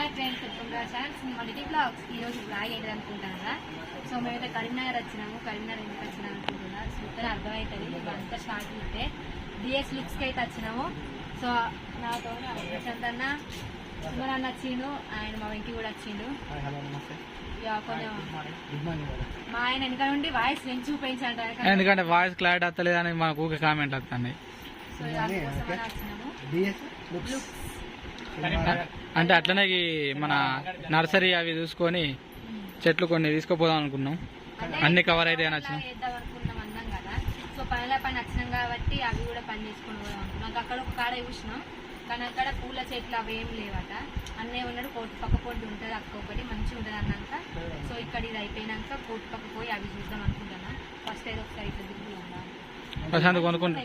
Hi friends ఛాన్స్ మొదటి vlogs. ఈ రోజు బ్లాగ్ ఏంటి అనుకుంటారా? సో మేమైతే కరీంనగర్ వచ్చినాము. కరీంనగర్ ఎందుకు వచ్చినాం అనుకుంటున్నా చూస్తే అర్థమవుతుంది. అంతా స్టార్ట్ ఉంటే డిఎస్ లుక్స్కి అయితే వచ్చినాము. సో నాతో ప్రశాంత్ అన్న సుమన్ అన్న వచ్చిండు. ఆయన మా వెంకి కూడా వచ్చిండు. కొంచెం మా ఆయన వెనక నుండి వాయిస్ నేను చూపించాడు ఎందుకంటే వాయిస్ క్లారిటీ వస్తలేదని మనకు ఊకే కామెంట్ వస్తున్నాయి సో వచ్చినాము. లుక్స్ అంటే అట్లనే మన నర్సరీ అవి చూసుకొని చెట్లు కొన్ని తీసుకుపోదాం అనుకున్నాం. అన్ని cover అయితే అని వచ్చినాం. సో పనిలో పని వచ్చినాం కాబట్టి అవి కూడా పని చేసుకుని పోదాం అనుకున్నాం. అక్కడ ఒక కాడ చూసినాం. కానీ అక్కడ పూల చెట్లు అవి ఏం లేవట. అన్నే ఉన్నాడు కోటి పక్క పొడ్డు ఉంటుంది అక్క ఒకటి మంచిగా ఉంటుంది అన్నాక. సో ఇక్కడ ఇది అయిపోయినాక కోటి పక్క పోయి అవి చూద్దాం అనుకుంటున్నాం. ఫస్ట్ అయితే ఒకసారి ఇట్లా ఉందా ప్రశాంత్ కొనుక్కుంటా.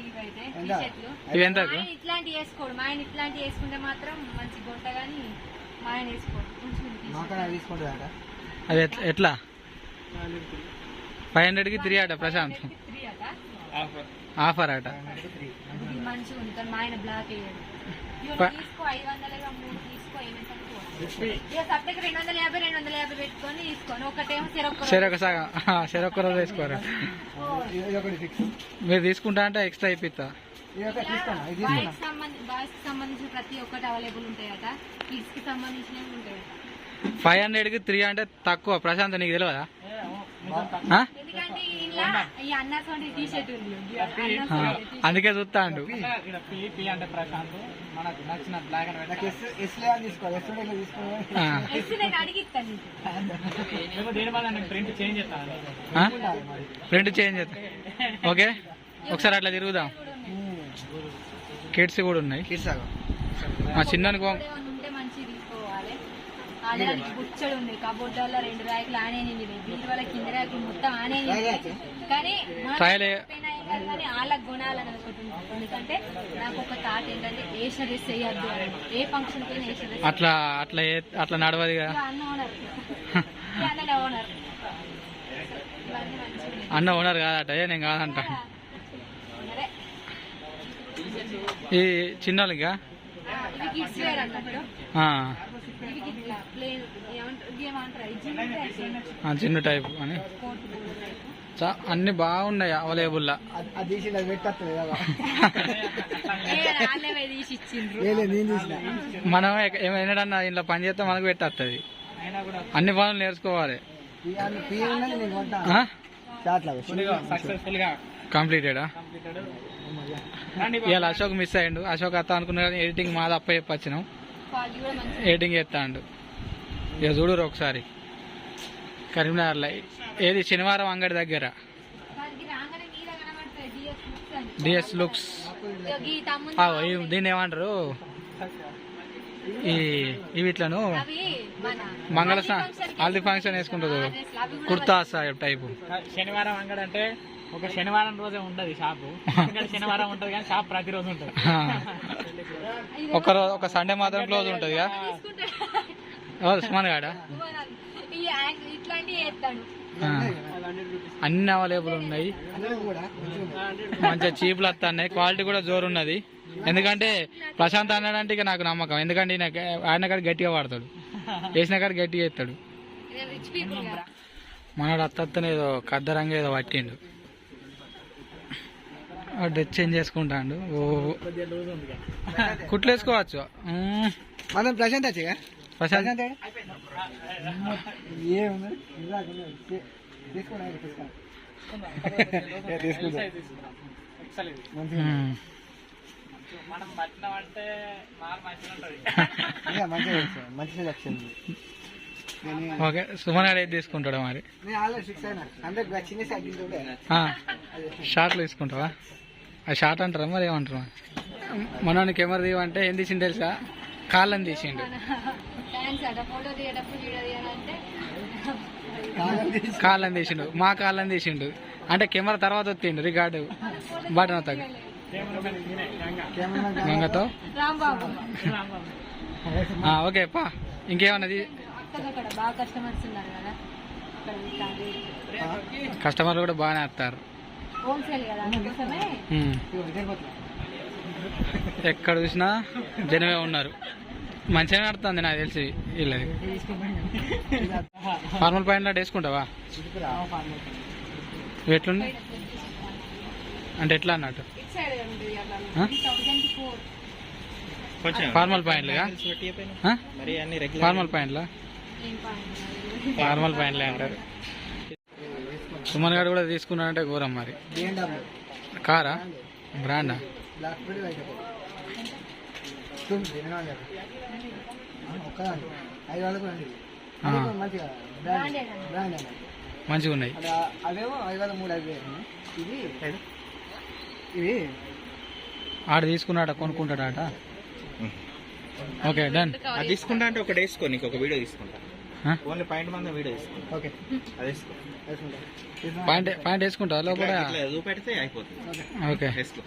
ఇవి ఎంత ఇట్లాంటి వేసుకోడు. మా ఆయన ఇట్లాంటి వేసుకుంటే మాత్రం మంచి గుంట కానీ మా ఆయన వేసుకోడు. అది ఎట్లా ఫైవ్ హండ్రెడ్కి త్రీ అట ప్రశాంత్. ఆఫర్. ఇది మంచిగా ఉంది కానీ మా ఆయన బ్లాక్ వేయడు. ఇవి ప- తీసుకో ఐదు వందలుగా మూడు తీసుకో ఏమైనా తక్కువ. ఇక సప్లైకి రెండు వందల యాభై రెండు వందల యాభై పెట్టుకొని తీసుకోను ఒకటేమో చెరొక్క సరే ఒక సగం సరే ఒక్క రోజు వేసుకోరా ఇది ఒకటి ఫిక్స్ మీరు తీసుకుంటా అంటే ఎక్స్ట్రా బాయ్స్ సంబంధించి బాయ్స్కి సంబంధించిన ప్రతి ఒక్కటి అవైలబుల్ ఉంటాయట కిడ్స్కి సంబంధించినవి ఉంటాయట ఫైవ్ హండ్రెడ్కి త్రీ అంటే తక్కువ ప్రశాంత్ నీకు తెలియదా అందుకే చూస్తాండు? ప్రింట్ చేంజ్ చేద్దాం ఓకే ఒకసారి అట్లా తిరుగుదాం. కిడ్స్ కూడా ఉన్నాయి. మా చిన్నకి ఆల్రెడీ బుచ్చడు ఉంది. కబోర్డ్ వల్ల రెండు ర్యాకులు ఆనే వీటి వల్ల కింద ర్యాకులు మొత్తం ఆనే కానీ ఎందుకంటే నాకు ఒక థాట్ ఏంటంటే ఏ డ్రెస్ వేయద్దు అని. ఏ ఫంక్షన్ పైన డ్రెస్ అట్లా అట్లా అట్లా నడవదు కదా అన్న ఓనర్ అన్న ఓనర్. అన్న ఓనర్ కాదట నేను కాదంట. ఈ చిన్నోళ్ళకి చిన్న టైప్ అని. అన్ని బాగున్నాయి తీసిన. మనం ఏమైనా ఇంట్లో పని చేస్తే మనకు పెట్టేస్తుంది అన్ని పనులు నేర్చుకోవాలి. కంప్లీటెడా? ఇవాళ అశోక్ మిస్ అయ్యిండు. అశోక్ అత్త అనుకున్నా కానీ ఎడిటింగ్ మాది అప్ప చెప్పొచ్చినాం. ఎడిటింగ్ చేస్తాడు. ఇక చూడరు ఒకసారి. కరీంనగర్లో ఏది శనివారం అంగడి దగ్గర? డిఎస్ లుక్స్. దీన్ని ఏమంటారు? ఈ ఇవిట్లను మంగళ హల్దీ ఫంక్షన్ వేసుకుంటారు కుర్తా సాహెబ్ టైపు. శనివారం అంగడి అంటే ఒక శనివారం రోజే ఉండదు షాపు. శనివారం ఉంటది కానీ షాప్ ప్రతిరోజు ఉంటుంది. ఒక రోజు ఒక సండే మాత్రం క్లోజ్ ఉంటుంది సుమన్ గాడా. అన్ని అవైలబుల్ ఉన్నాయి. మంచిగా చీపులు వస్తున్నాయి క్వాలిటీ కూడా జోరు ఉన్నది. ఎందుకంటే ప్రశాంత్ అన్నాడంటే ఇక నాకు నమ్మకం. ఎందుకంటే ఈయన ఆయన కాడ గట్టిగా వాడతాడు. వేసిన కాడ గట్టిగా ఎత్తాడు రిచ్ పీపుల్ కదా. మనడు అత్తనే ఏదో కద్దరంగా ఏదో పట్టిండు. డ్రెస్ చేంజ్ చేసుకుంటాడు. ఓ. కుట్లు వేసుకోవచ్చు. మనం ప్రశాంత్ వచ్చి ప్రశాంత్. ఓకే సుమన్ ఏది తీసుకుంటాడు మరి? షార్ట్లు తీసుకుంటావా? ఆ షార్ట్ అంటారా మరి ఏమంటారు? మనోని కెమెరా తీయమంటే ఏం తీసిండు తెలుసా? కాళ్ళని తీసిండు. కాళ్ళని తీసిండు. మా కాళ్ళని తీసిండు. అంటే కెమెరా తర్వాత వచ్చిండు రికార్డు. బటన్ అవుతాడు గంగతో? ఓకే పా. ఇంకేమన్నది కస్టమర్లు కూడా బాగానే వస్తారు. హోల్సేల్ కదా అందుకోసమే పోతున్నా. ఎక్కడ చూసినా జనమే ఉన్నారు. మంచిగా నడుతుంది నాకు తెలిసి వీళ్ళది. ఫార్మల్ ప్యాంట్ లాంటి వేసుకుంటావా? ఎట్లుంది? అంటే ఎట్లా అన్నట్టు? ఫార్మల్ ప్యాంట్లుగా? ఫార్మల్ ప్యాంట్లా? ఫార్మల్ ప్యాంట్లే అంటారు. సుమన్ గారు కూడా తీసుకున్నాడంటే ఘోరం మరి. కారా? బ్రాండా? మంచిగా ఉన్నాయి ఆడ తీసుకున్నాడ కొనుక్కుంటాడట ఓకే డన్. తీసుకుంటా అంటే ఒకటి వేసుకో నీకు ఒక వీడియో తీసుకుంటా? ఓన్లీ పాయింట్ మంది వీడియో తీసుకుంటా ఓకే. అది వేసుకో. వేసుకుంటా. ప్యాంట్ ప్యాంట్ లోపల? అయిపోతుంది. ఓకే. ఓకే. వేసుకో.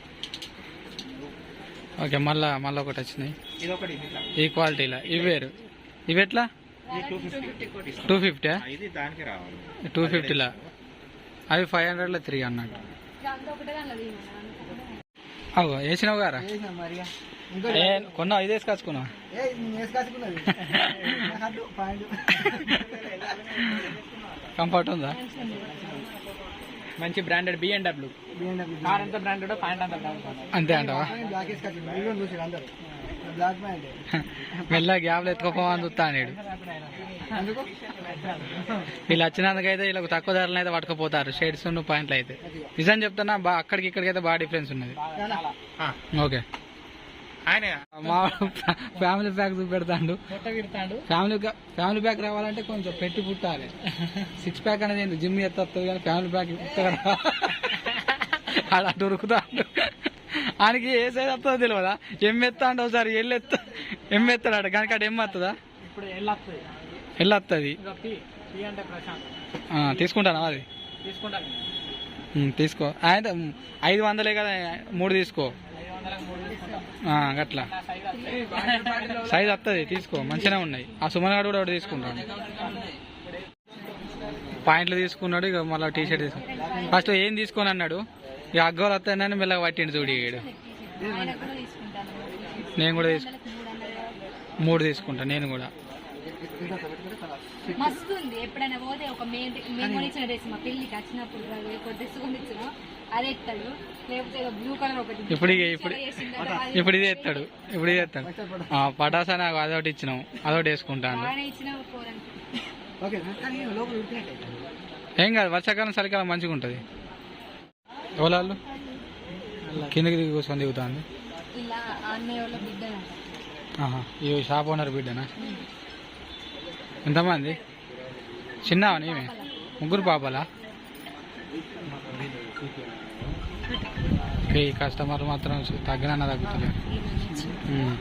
ఓకే మళ్ళా మళ్ళీ ఒకటి ఇట్లా. ఈ క్వాలిటీలో? ఇవి వేరు. ఇవి ఎట్లా? ఇది టూ ఫిఫ్టీ. టూ ఫిఫ్టీలా? అవి ఫైవ్ హండ్రెడ్లో త్రీ అన్నట్టు. అవు వేసినావు గారా? కొన్నావు ఇది వేసుకొచ్చుకున్నావు ఏ నేను వేసుకాసుకున్నది నాకు పాయింట్. కంఫర్ట్ ఉందా? మంచి బ్రాండెడ్ బిఎండబ్ల్యూ కార్ ఎంత బ్రాండెడ్ ప్యాంట్ అంత బ్రాండెడ్ అంతే అంటావా? బ్లాక్ వేసుకొచ్చింది వీడియో చూసి అందరు. బ్లాక్ ప్యాంట్ మెల్ల గ్యాప్లు ఎత్తుకోపోమని చూస్తా నేడు అందుకు వీళ్ళు వచ్చినందుకైతే వీళ్ళకి తక్కువ ధరలు అయితే పట్టుకుపోతారు. షేడ్స్ పాయింట్లు అయితే. నిజం చెప్తున్నా బా అక్కడికి ఇక్కడికి అయితే బాగా డిఫరెన్స్ ఉన్నది. ఆ, ఓకే. ఆయన మా ఫ్యామిలీ ప్యాక్ చూపెడతాడు. ఫ్యామిలీ ఫ్యామిలీ ప్యాక్ రావాలంటే కొంచెం పెట్టి పుట్టాలి. సిక్స్ ప్యాక్ అనేది జిమ్ ఎత్తస్తుంది కానీ ఫ్యామిలీ ప్యాక్ ఆడ దొరుకుతాడు. ఆయనకి ఏ సైజ్ వస్తుందో తెలియదా ఎమ్ ఎత్తాడు ఒకసారి ఎల్లు ఎత్త ఎమ్ ఎత్తాడు కానీ అక్కడ ఎమ్ వస్తుందా ఇప్పుడు వెళ్ళొస్తుంది ఎల్లు వస్తుంది ఇంకా పి పి అంటే ప్రశాంత్. తీసుకుంటానా అది తీసుకుంటాను తీసుకో. ఆయన ఐదు వందలే కదా మూడు తీసుకో. నా సైజ్ వస్తుంది తీసుకో మంచిగానే ఉన్నాయి. ఆ సుమన్ గారు కూడా ఒకటి తీసుకుంటాడు. పాయింట్లు తీసుకున్నాడు ఇక మళ్ళీ టీ షర్ట్ తీసుకున్నాడు ఫస్ట్ ఏం తీసుకొని అన్నాడు? ఇక అగ్గోలు వస్తాయని మెల్లగా పట్టిండు చూడు తీసుకుంటాను. నేను కూడా తీసుకు మూడు తీసుకుంటా నేను కూడా. మస్తు ఉంది. ఎప్పుడైనా పోతే ఒక మేము కొనిచ్చిన డ్రెస్ మా పెళ్ళికి వచ్చినప్పుడు ఒక డ్రెస్ కొనిచ్చిన అదే ఎత్తాడు. లేకపోతే బ్లూ కలర్ ఒకటి ఇప్పుడు ఇప్పుడు ఇదే ఎత్తాడు. ఇప్పుడు ఇదే ఎత్తాడు. ఆ, పటాసా నాకు అదొకటి ఇచ్చినాం అదొకటి వేసుకుంటాను ఏం కాదు వర్షాకాలం చలికాలం మంచిగా ఉంటుంది. ఎవరు కిందకి దిగి కూర్చొని దిగుతాను బిడ్డలంట. ఆహా ఈ షాప్ ఓనర్ బిడ్డనా? ఎంతమంది? చిన్నవా నీవే? ముగ్గురు పాపలా? ఈ కస్టమర్ మాత్రం తగ్గనన్న తగ్గుతలే ఉమ్.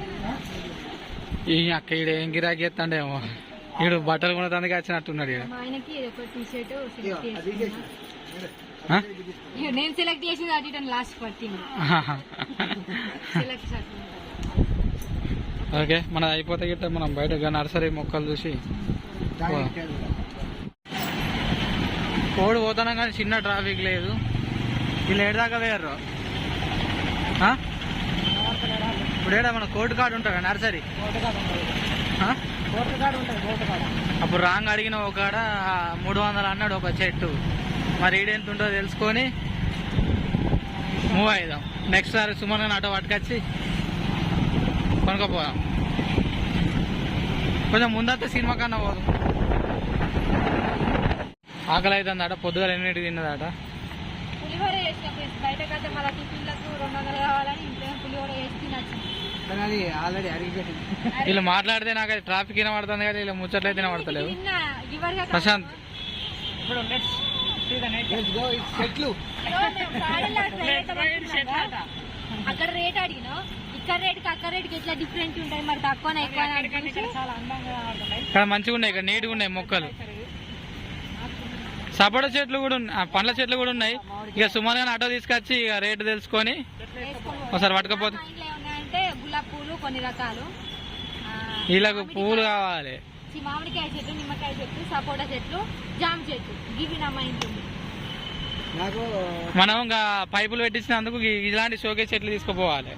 ఈ అక్క ఈడ ఏం గిరాకీ ఎత్తాడేమో ఈడు బట్టలు కొనడానికి వచ్చినట్టున్నాడు నేను సెలెక్ట్ ఇటు లాస్ట్ పట్టింది ఓకే మన అయిపోతే గిట్ట మనం బయట నర్సరీ మొక్కలు చూసి కోడి పోతున్నాం కానీ చిన్న ట్రాఫిక్ లేదు. వీళ్ళు ఏడదాకా వేయరు ఆ? ఇప్పుడు ఏడా మన కోర్టు కార్డు ఉంటుంది నర్సరీ? అప్పుడు రాంగ్ అడిగిన ఒక మూడు వందలు అన్నాడు ఒక చెట్టు. మరి ఈడెంత ఉంటుందో తెలుసుకొని మూవ్ అయిదాం. నెక్స్ట్ సారి సుమన్ ఆటో పట్టుకొచ్చి కొనుక్కపోదాం కొంచెం ముందంతా సినిమా కన్నా పోదాం. ఆకలి అవుతుందట పొద్దుగా ఎన్నింటికి తిన్నదట. వీళ్ళు మాట్లాడితే నాకు అది ట్రాఫిక్ వినబడుతుంది కానీ వీళ్ళు ముచ్చట్లయితే వినబడతలేవు. నిన్న ఇవరుగా ప్రశాంత్. చెట్లు అక్కడ రేట్ అడిగినావు ఇక్కడ రేటుకి అక్కడ రేటుకి ఎట్లా డిఫరెంట్ ఉంటాయి మరి? తక్కువ ఇక్కడ మంచిగా ఉన్నాయి ఇక్కడ నీట్గా ఉన్నాయి మొక్కలు. సపోటా చెట్లు కూడా ఉన్నాయి పండ్ల చెట్లు కూడా ఉన్నాయి. ఇక సుమారుగా ఆటో తీసుకొచ్చి ఇక రేటు తెలుసుకొని ఒకసారి పట్టుకపోతే. పూలు కొన్ని రకాలు. వీళ్ళకు పువ్వులు కావాలి. మామిడికాయ చెట్లు నిమ్మకాయ చెట్లు సపోటా చెట్లు జామ చెట్లు. ఇవి నా మనం ఇంకా పైపులు పెట్టించినందుకు ఇలాంటి షోకేస్ చెట్లు తీసుకుపోవాలి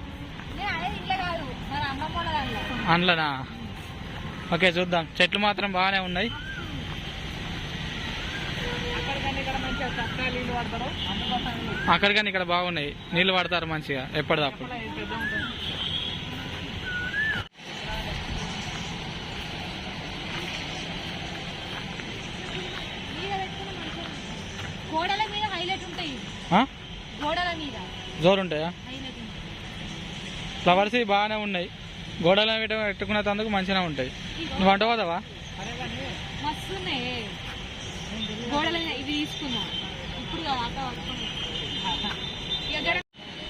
నేను అదే ఇంట్లో కాదు మరి అమ్మమ్మ వాళ్ళ దాంట్లో అందులోనా ఓకే చూద్దాం. చెట్లు మాత్రం బాగానే ఉన్నాయి. అందుకోసం అక్కడికని ఇక్కడ బాగున్నాయి. నీళ్ళు పడతారు మంచిగా ఎప్పటిదప్పుడు. ఇది పెద్ద ఉంటుంది. మీద పెట్టుకుని మంచిగా గోడల మీద హైలైట్ ఉంటాయి. ఆ? గోడల మీద జోరు ఉంటాయా హైలైట్ ఉంటాయి. ఫ్లవర్స్ బాగానే ఉన్నాయి. గోడల మీద పెట్టుకునేందుకు మంచిగా ఉంటాయి. నువ్వు వంట పోదావా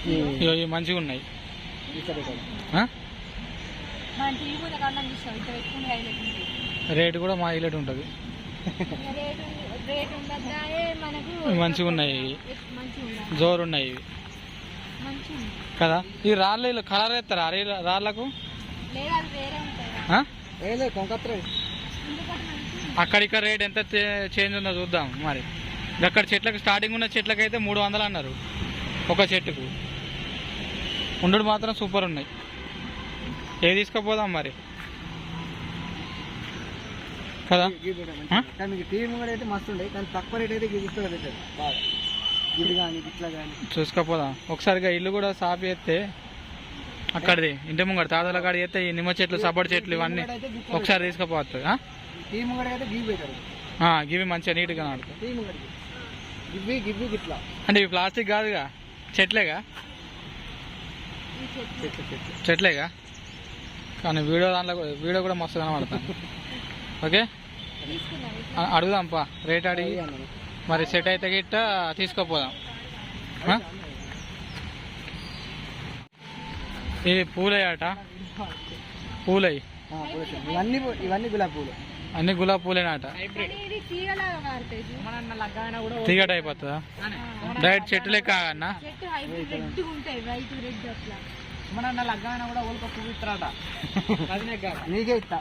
ఇవి మంచిగా ఉన్నాయి. రేటు కూడా మా హైలైట్ ఉంటుంది. ఇక రేటు రేటు ఉండద్దా ఏ మనకు మంచిగా ఉన్నాయి ఇవి. మంచిగా ఉండాలి జోరు ఉన్నాయి. ఇవి కదా? ఈ రాళ్ళు కలర్ వేస్తారా అరే రాళ్ళకు? అక్కడిక్కడ రేట్ ఎంత చేంజ్ ఉందో చూద్దాం మరి. అక్కడ చెట్లకు స్టార్టింగ్ ఉన్న చెట్లకి అయితే మూడు వందలు అన్నారు ఒక చెట్టుకు. ఉండు మాత్రం సూపర్ ఉన్నాయి. ఏ తీసుకుపోదాం మరి? కదా? చూసుకపోదాం. ఒకసారిగా ఇల్లు కూడా సాపి చేస్తే అక్కడిది. ఇంటి ముంగడ తాతల కాడ చేస్తే ఈ నిమ్మ చెట్లు సపోర్ట్ చెట్లు ఇవన్నీ ఒకసారి తీసుకుపోతుంది ఆ? టీవీ ముంగడ అయితే గీ పెట్టారు ఆ, గివి మంచిగా నీట్గా గిట్లా. అంటే ఇవి ప్లాస్టిక్ కాదుగా? చెట్లేగా? చెట్లేగా? కానీ వీడియో దాంట్లో కూడా- వీడియో కూడా మస్తు కనబడతాను ఓకే? అడుగుదాంపా రేట్ అడిగి. మరి సెట్ అయితే గిట్ట తీసుకోపోదాం ఆ? ఇది పూలే. అట పూలై. ఇవన్నీ గులాబీ పూలు. అన్ని గులాబీ పూలేనాట? కూడా తీగట అయిపోతుందా డైరెక్ట్ చెట్టు లెక్క అన్న మన లగ్గాన కూడా పువ్వు ఇస్తారట నీకే ఇస్తా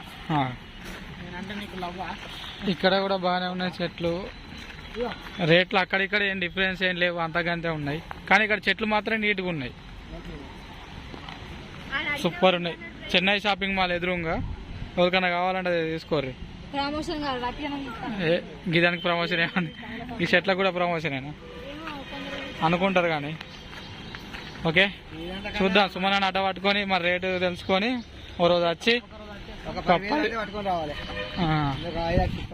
ఇక్కడ కూడా బాగానే ఉన్నాయి చెట్లు. రేట్లు అక్కడిక్కడ ఏం డిఫరెన్స్ ఏం లేవు అంతకంతే ఉన్నాయి. కానీ ఇక్కడ చెట్లు మాత్రం నీట్గా ఉన్నాయి. సూపర్ ఉన్నాయి. చెన్నై షాపింగ్ మాల్ ఎదురుగా. ఎవరికైనా కావాలంటే తీసుకోర్రి. ప్రమోషన్ ఏ గిదానికి ప్రమోషన్ ఏమని ఈ చెట్లకు కూడా ప్రమోషనేనా? అనుకుంటారు కానీ. ఓకే? చూద్దాం. సుమన్ అట్ట పట్టుకొని మరి రేటు తెలుసుకొని ఓ రోజు వచ్చి